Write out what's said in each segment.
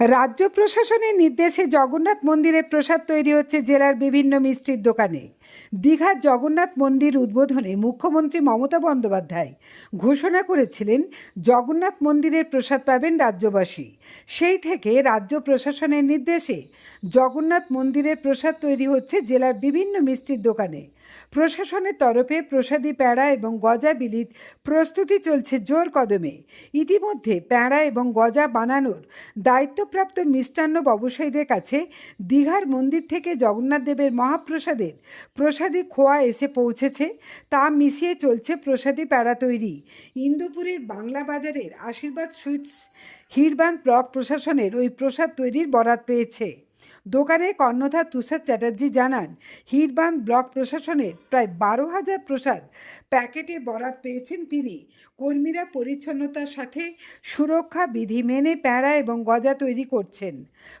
রাজ্য প্রশাসনের নির্দেশে জগন্নাথ মন্দিরে প্রসাদ তৈরি হচ্ছে জেলার বিভিন্ন মিষ্টির দোকানে। দীঘার জগন্নাথ মন্দির উদ্বোধনে মুখ্যমন্ত্রী মমতা বন্দ্যোপাধ্যায় ঘোষণা করেছিলেন, জগন্নাথ মন্দিরের প্রসাদ পাবেন রাজ্যবাসী। সেই থেকে রাজ্য প্রশাসনের নির্দেশে জগন্নাথ মন্দিরের প্রসাদ তৈরি হচ্ছে জেলার বিভিন্ন মিষ্টির দোকানে। প্রশাসনের তরফে প্রসাদী প্যাড়া এবং গজা বিলির প্রস্তুতি চলছে জোর কদমে। ইতিমধ্যে প্যাড়া এবং গজা বানানোর দায়িত্বপ্রাপ্ত মিষ্টান্ন ব্যবসায়ীদের কাছে দীঘার মন্দির থেকে জগন্নাথ দেবের মহাপ্রসাদের প্রসাদী খোয়া এসে পৌঁছেছে, তা মিশিয়ে চলছে প্রসাদী প্যাড়া তৈরি। ইন্দুপুরের বাংলা বাজারের আশীর্বাদ সুইটস হিরবান ব্লক প্রশাসনের ওই প্রসাদ তৈরির বরাত পেয়েছে। দোকানের কর্ণধার তুষার চ্যাটার্জি জানান হিরবান ব্লক প্রশাসনের প্রায় বারো হাজার প্রসাদ প্যাকেটে বরাত পেয়েছেন তিনি। কর্মীরা পরিচ্ছন্নতার সাথে সুরক্ষা বিধি মেনে প্যাঁড়া এবং গজা তৈরি করছেন।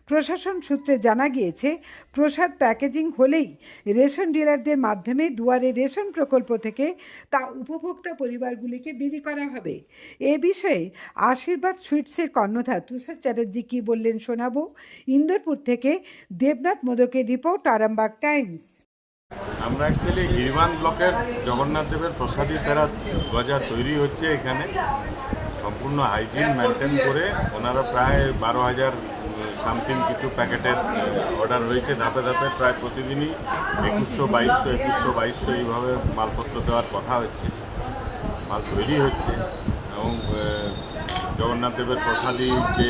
প্রশাসন সূত্রে জানা গিয়েছে, প্রসাদ প্যাকেজিং হলেই রেশন ডিলারদের মাধ্যমে দুয়ারে রেশন প্রকল্প থেকে তা উপভোক্তা পরিবারগুলিকে বিলি করা হবে। এ বিষয়ে আশীর্বাদ সুইটসের কর্ণধার তুষার চ্যাটার্জি কী বললেন শোনাবো। ইন্দোরপুর থেকে দেবনাথ মোদকের রিপোর্ট, আরামবাগ টাইমস। আমরা অ্যাকচুয়ালি গিরিবান ব্লকের জগন্নাথ দেবের প্রসাদী ফেরা গজা তৈরি হচ্ছে এখানে। সম্পূর্ণ হাইজিন মেনটেন করে ওনারা প্রায় বারো হাজার সামথিং কিছু প্যাকেটের অর্ডার হয়েছে ধাপে ধাপে। প্রায় প্রতিদিনই একুশশো, বাইশশো একুশশো, বাইশশো এইভাবে মালপত্র দেওয়ার কথা হচ্ছে। মাল তৈরি হচ্ছে এবং জগন্নাথ দেবের প্রসাদী যে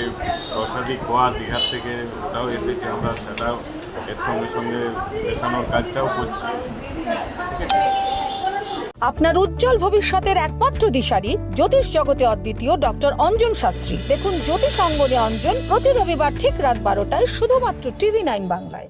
প্রসাদী কোয়া দীঘার থেকে ওটাও এসেছে, আমরা সেটাও এর সঙ্গে সঙ্গে মেশানোর কাজটাও করছি। আপনার উজ্জ্বল ভবিষ্যতের একমাত্র দিশারি জ্যোতিষ জগতে অদ্বিতীয় ডক্টর অঞ্জন শাস্ত্রী। দেখুন জ্যোতিষ অঙ্গনে অঞ্জন প্রতি রবিবার ঠিক রাত বারোটায় শুধুমাত্র টিভি নাইন বাংলায়।